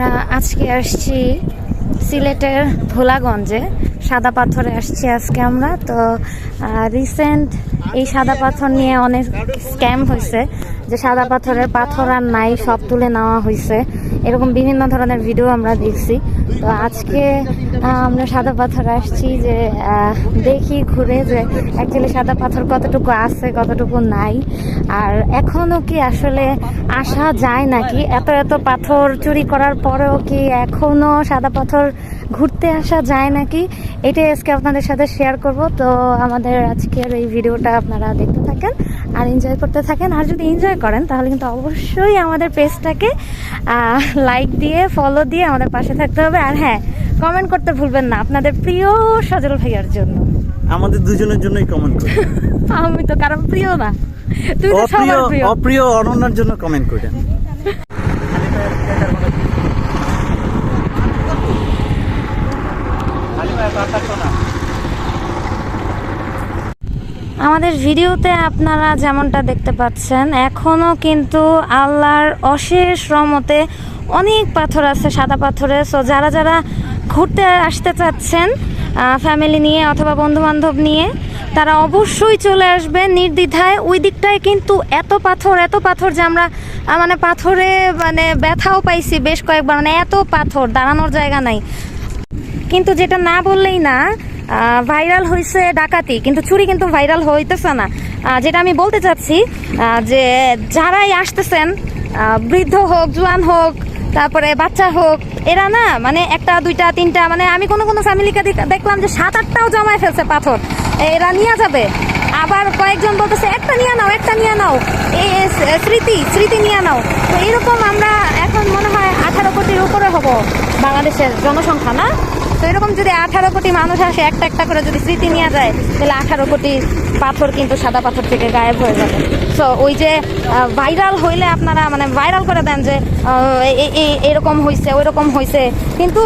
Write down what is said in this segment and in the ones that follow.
আমরা আজকে আসছি সিলেটের ভোলাগঞ্জে সাদা পাথরে আসছি আজকে আমরা। তো রিসেন্ট এই সাদা পাথর নিয়ে অনেক স্ক্যাম হয়েছে, যে সাদা পাথরের পাথর আর নাই, সব তুলে নেওয়া হয়েছে। এরকম বিভিন্ন ধরনের ভিডিও আমরা দেখছি। তো আজকে আমরা সাদা পাথর আসছি যে দেখি, ঘুরে যে অ্যাকচুয়ালি সাদা পাথর কতটুকু আছে, কতটুকু নাই। আর এখনও কি আসলে আসা যায় নাকি? এত এত পাথর চুরি করার পরেও কি এখনও সাদা পাথর ঘুরতে আসা যায় নাকি? এটাই আজকে আপনাদের সাথে শেয়ার করব। তো আমাদের আজকের এই ভিডিওটা আপনারা দেখতে থাকেন আর এনজয় করতে থাকেন। আর যদি এনজয় করেন তাহলে কিন্তু অবশ্যই আমাদের পেজটাকে লাইক দিয়ে ফলো দিয়ে আমাদের পাশে থাকতে হবে। আর হ্যাঁ কমেন্ট করতে ভুলবেন না আপনাদের প্রিয় সজল ভাইয়ার জন্য। আমাদের দুজনের জন্যই কমেন্ট করুন। আমি তো কারণ প্রিয় না। তুই তো অপ্রিয় সবার প্রিয়। অপ্রিয় অনন্যার জন্য কমেন্ট করেন। আমাদের ভিডিওতে আপনারা যেমনটা দেখতে পাচ্ছেন এখনও কিন্তু আল্লাহর অশেষ রমতে অনেক পাথর আছে, সাদা পাথরে। সো যারা যারা ঘুরতে আসতে চাচ্ছেন ফ্যামিলি নিয়ে অথবা বন্ধু বান্ধব নিয়ে, তারা অবশ্যই চলে আসবে নির্দ্বিধায়। ওই দিকটায় কিন্তু এত পাথর এত পাথর যে আমরা মানে পাথরে মানে ব্যথাও পাইছি বেশ কয়েকবার। মানে এত পাথর, দাঁড়ানোর জায়গা নাই। কিন্তু যেটা না বললেই না ভাইরাল হয়েছে ডাকাতি। কিন্তু চুরি কিন্তু ভাইরাল হইতেছে না। যেটা আমি বলতে চাচ্ছি যে যারাই আসতেছেন বৃদ্ধ হোক, জোয়ান হোক, তারপরে বাচ্চা হোক, এরা না মানে একটা, দুইটা, তিনটা মানে আমি কোনো কোনো ফ্যামিলিকে দেখলাম যে সাত আটটাও জমায় ফেলছে পাথর। এরা নিয়ে যাবে। আবার কয়েকজন বলতেছে, একটা নিয়ে নাও, একটা নিয়ে নাও। এই স্মৃতি স্মৃতি নিয়ে নাও। তো এরকম আমরা এখন মনে হয় আঠারো কোটির উপরে হব বাংলাদেশের জনসংখ্যা, না? তো এরকম যদি আঠারো কোটি মানুষ আসে, একটা একটা করে যদি স্মৃতি নিয়ে যায়, তাহলে আঠারো কোটি পাথর কিন্তু সাদা পাথর থেকে গায়েব হয়ে যাবে। সো ওই যে ভাইরাল হইলে আপনারা মানে ভাইরাল করে দেন যে এরকম হয়েছে ওই রকম হয়েছে কিন্তু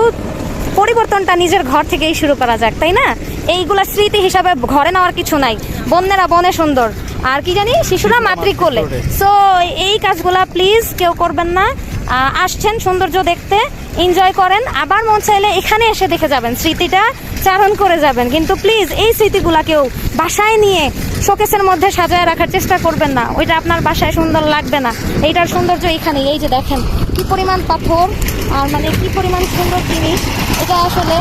পরিবর্তনটা নিজের ঘর থেকেই শুরু করা যাক, তাই না? এইগুলা স্মৃতি হিসাবে ঘরে নেওয়ার কিছু নাই। বন্যেরা বনে সুন্দর। আর কি জানি শিশুরা মাতৃকোলে সো এই কাজগুলা প্লিজ কেউ করবেন না। আসছেন সৌন্দর্য দেখতে এনজয় করেন। আবার মন চাইলে এখানে এসে দেখে যাবেন। স্মৃতিটা চারণ করে যাবেন। কিন্তু প্লিজ এই স্মৃতিগুলা কেউ বাসায় নিয়ে শোকেসের মধ্যে সাজায় রাখার চেষ্টা করবেন না। ওইটা আপনার বাসায় সুন্দর লাগবে না। এইটার সৌন্দর্য এখানে এই যে দেখেন, কি পরিমাণ পাথর, আর মানে কি পরিমাণ সুন্দর জিনিস। এটা আসলে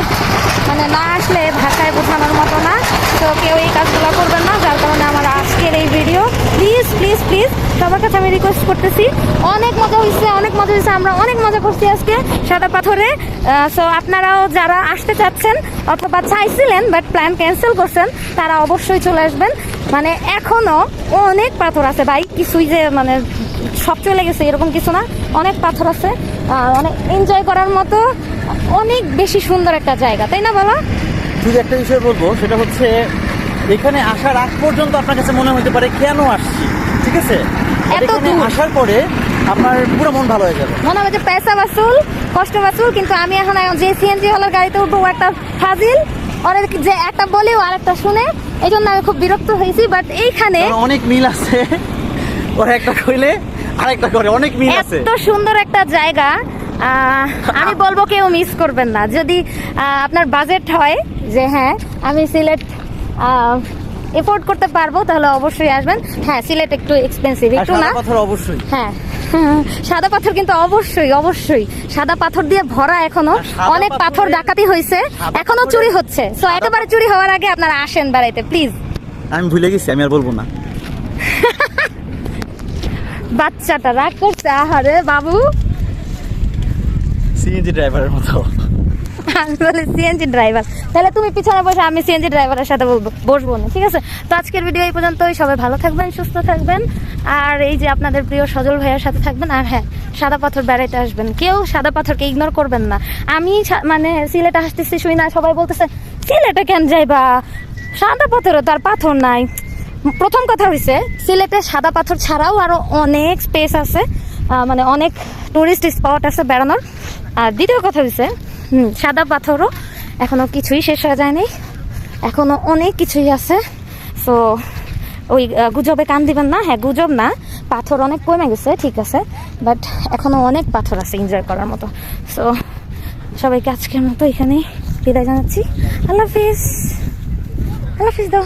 মানে না আসলে ভাষায় বোঝানোর মতো না। তো কেউ এই কাজগুলো করবেন না, যার কারণে আমার আজকের এই প্লিজ প্লিজ সবার কাছে আমি রিকোয়েস্ট করতেছি। অনেক মজা হয়েছে অনেক মজা হয়েছে আমরা অনেক মজা করছি আজকে সাদা পাথরে। সো আপনারাও যারা আসতে চাচ্ছেন অথবা চাইছিলেন বাট প্ল্যান ক্যান্সেল করছেন, তারা অবশ্যই চলে আসবেন। মানে এখনও অনেক পাথর আছে ভাই, কিছুই যে মানে সব চলে গেছে, এরকম কিছু না। অনেক পাথর আছে অনেক এনজয় করার মতো অনেক বেশি সুন্দর একটা জায়গা, তাই না বলো শুধু একটা বিষয় বলব, সেটা হচ্ছে এখানে আসার আগ পর্যন্ত আপনার কাছে মনে হতে পারে কেন আসছি? ঠিক আছে? এত দূর। আসার পরে আপনার পুরো মন ভালো হয়ে যাবে। মনে হবে যে পয়সা বাসুল কষ্ট বাসুল কিন্তু আমি এখন যে সিএনজি হলার গাড়িতে উঠবো একটা ফাজিল। অনেক যে একটা বলেও আর একটা শুনে। এই জন্য আমি খুব বিরক্ত হয়েছি বাট এইখানে অনেক মিল আছে। ওরা একটা কইলে আরেকটা করে। অনেক মিল আছে। এত সুন্দর একটা জায়গা আমি বলব কেউ মিস করবেন না। যদি আপনার বাজেট হয় যে হ্যাঁ আমি সিলেট এফোর্ড করতে পারব তাহলে অবশ্যই আসবেন। হ্যাঁ সিলেট একটু এক্সপেন্সিভ একটু না? অবশ্যই। হ্যাঁ সাদা পাথর কিন্তু অবশ্যই অবশ্যই। সাদা পাথর দিয়ে ভরা এখনও। অনেক পাথর ডাকাতি হয়েছে এখনও চুরি হচ্ছে। তো একেবারে চুরি হওয়ার আগে আপনারা আসেন বেড়াইতে প্লিজ আমি ভুলে গেছি আমি আর বলব না। বাচ্চাটা রাগ করছে আহারে বাবু। সিএনজি ড্রাইভারের মতো। আমি বলি সিএনজি ড্রাইভার তাহলে তুমি পিছনে বসে আমি সিএনজি ড্রাইভারের সাথে বলব, বসবো না, ঠিক আছে? তো আজকের ভিডিও এই পর্যন্তই, সবাই ভালো থাকবেন, সুস্থ থাকবেন। আর এই যে আপনাদের প্রিয় সজল ভাইয়ের সাথে থাকবেন, আর হ্যাঁ সাদা পাথর বেড়াইতে আসবেন। কেউ সাদা পাথরকে ইগনোর করবেন না। আমি মানে সিলেটে আসতেছি, শুই না, সবাই বলতেছে, সিলেটে কেন যাইবা? সাদা পাথরও তার পাথর নাই। প্রথম কথা হয়েছে সিলেটে সাদা পাথর ছাড়াও আরও অনেক স্পেস আছে মানে অনেক টুরিস্ট স্পট আছে বেড়ানোর। আর দ্বিতীয় কথা হয়েছে হুম, সাদা পাথরও। এখনও কিছুই শেষ হয়ে যায়নি। এখনও অনেক কিছুই আছে। সো ওই গুজবে কান দিবেন না। হ্যাঁ গুজব না। পাথর অনেক কমে গেছে, ঠিক আছে। বাট এখনও অনেক পাথর আছে এনজয় করার মতো। সো সবাইকে আজকের মতো এখানেই বিদায় জানাচ্ছি। আল্লাহ হাফিজ। আল্লাহ হাফিজ দাও।